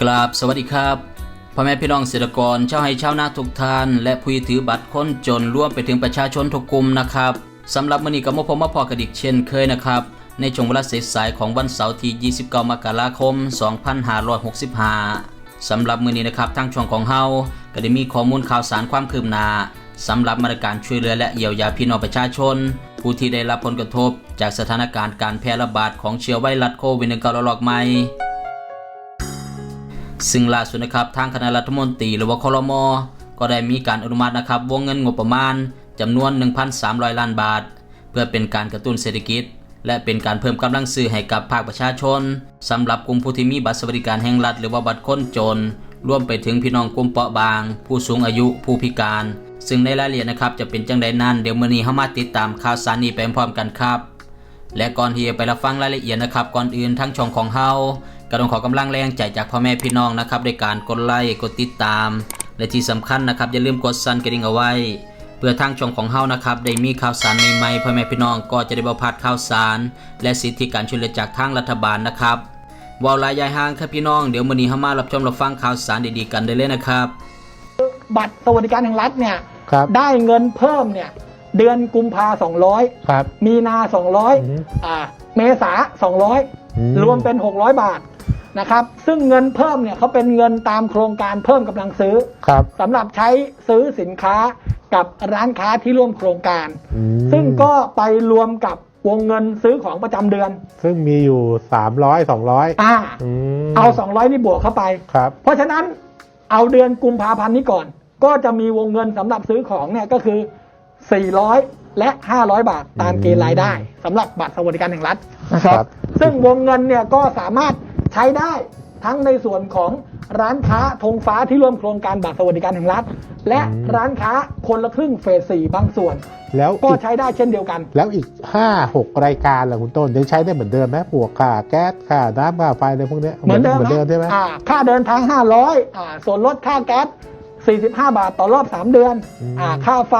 กับสวัสดีครับพ่อแม่พี่น้องเกษตรกรชาวไร่ชาวนาทุกท่าน และผู้ถือบัตรคนจนร่วมไปถึงประชาชนทุกกลุ่มนะครับสำหรับมื้อนี้ก็มาพบมาพอกันอีกเช่นเคยนะครับ ในช่วงเวลาสายๆของวันเสาร์ที่ 29 มกราคม 2565 สำหรับมื้อนี้นะครับทางช่องของเฮาก็ได้มีข้อมูลข่าวสารความคืบหน้าสำหรับมาตรการช่วยเหลือและเยียวยาพี่น้องประชาชน ผู้ที่ได้รับผลกระทบ จากสถานการณ์การแพร่ระบาดของเชื้อไวรัสโควิด -19 ระลอกใหม่ ซึ่งล่าสุดนะครับทางคณะรัฐมนตรีหรือว่าคลมก็ได้มีการอนุมัตินะครับวงเงินงบประมาณจำนวน 1,300 ล้านบาท เพื่อเป็นการกระตุ้นเศรษฐกิจ และเป็นการเพิ่มกำลังซื้อให้กับภาคประชาชนสำหรับกลุ่มผู้ที่มีบัตรสวัสดิการแห่งรัฐหรือว่าบัตรคนจนรวมไปถึงพี่น้องกลุ่มเปราะบาง ผู้สูงอายุผู้พิการ ซึ่งในรายละเอียดนะครับจะเป็นจังใดนั้นเดี๋ยวมื้อนี้เฮามาติดตามข่าวสารนี้ไปพร้อมกันครับ และก่อนที่จะไปรับฟังรายละเอียดนะครับก่อนอื่นทั้งช่องของเฮา ก็ต้องขอกำลังแรงใจจากพ่อแม่พี่น้องนะครับด้วยการกดไลค์กดติดตาม และที่สำคัญนะครับอย่าลืมกดสั่นกระดิ่งเอาไว้ เพื่อทางช่องของเฮานะครับได้มีข่าวสารใหม่ๆพ่อแม่พี่น้องก็จะได้บ่พลาดข่าวสาร และสิทธิการช่วยเหลือจากทางรัฐบาลนะครับเวาวลายยายห่างครับพี่น้องเดี๋ยวมื้อนี้เฮามารับชมรับฟังข่าวสารดีๆกันได้เลยนะครับ บัตรสวัสดิการแห่งรัฐเนี่ยครับ ได้เงินเพิ่มเนี่ยเดือนกุมภาสองร้อยครับ มีนาสองร้อยอืมอ่าเมษาสองร้อยอืม รวมเป็นหกร้อยบาท นะครับ ซึ่งเงินเพิ่มเนี่ยเขาเป็นเงินตามโครงการเพิ่มกำลังซื้อครับสำหรับใช้ซื้อสินค้ากับร้านค้าที่ร่วมโครงการ อืมซึ่งก็ไปรวมกับวงเงินซื้อของประจำเดือน ซึ่งมีอยู่สามร้อยสองร้อยอ่ามเอา 200 นี่บวกเข้าไป ครับ เพราะฉะนั้นเอาเดือนกุมภาพันธ์นี้ก่อน ก็จะมีวงเงินสำหรับซื้อของเนี่ยก็คือ 400 และ 500 บาทตามเกณฑ์รายได้สำหรับบัตรสวัสดิการแห่งรัฐนะครับ ครับ ซึ่งวงเงินเนี่ยก็สามารถ ใช้ได้ทั้งในส่วนของร้านค้าธงฟ้าที่ร่วมโครงการบัตรสวัสดิการแห่งรัฐ และร้านค้าคนละครึ่งเฟสสี่บางส่วน แล้วก็อีกใช้ได้เช่นเดียวกัน แล้วอีกห้าหกรายการล่ะคุณต้นยังใช้ได้เหมือนเดิมไหมพวกค่าแก๊สค่าน้ำค่าไฟอะไรพวกเนี้ยเหมือนเดิมเหมือนเดิมใช่ไหมอ่าค่าเดินทาง 500อ่าส่วนลดค่าแก๊ส45 บาทต่อรอบ 3 เดือนอ่าค่าไฟ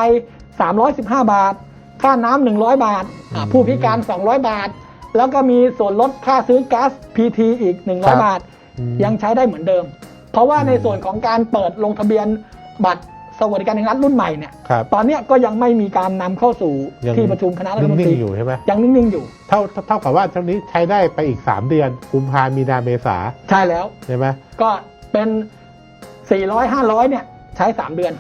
315 บาท ค่าน้ำ100 บาทอ่าผู้พิการ 200 บาท แล้วก็มีส่วนลดค่าซื้อแก๊ส PT อีก 100 บาทอืมยังใช้ได้เหมือนเดิม เพราะว่าในส่วนของการเปิดลงทะเบียนบัตรสวัสดิการแห่งรัฐรุ่นใหม่เนี่ยครับตอนเนี้ยก็ยังไม่มีการนำเข้าสู่ยังที่ประชุมคณะรัฐมนตนิ่รีงๆอยู่ใช่ไหมยังนิ่งๆอยู่ เท่าเท่ากับว่าช่วงนี้ใช้ได้ไปอีกสามเดือนกุมภามีนาเมษาใช่แล้วใช่ไหมก็เป็น 400 500เนี่ยใช้ 3 เดือน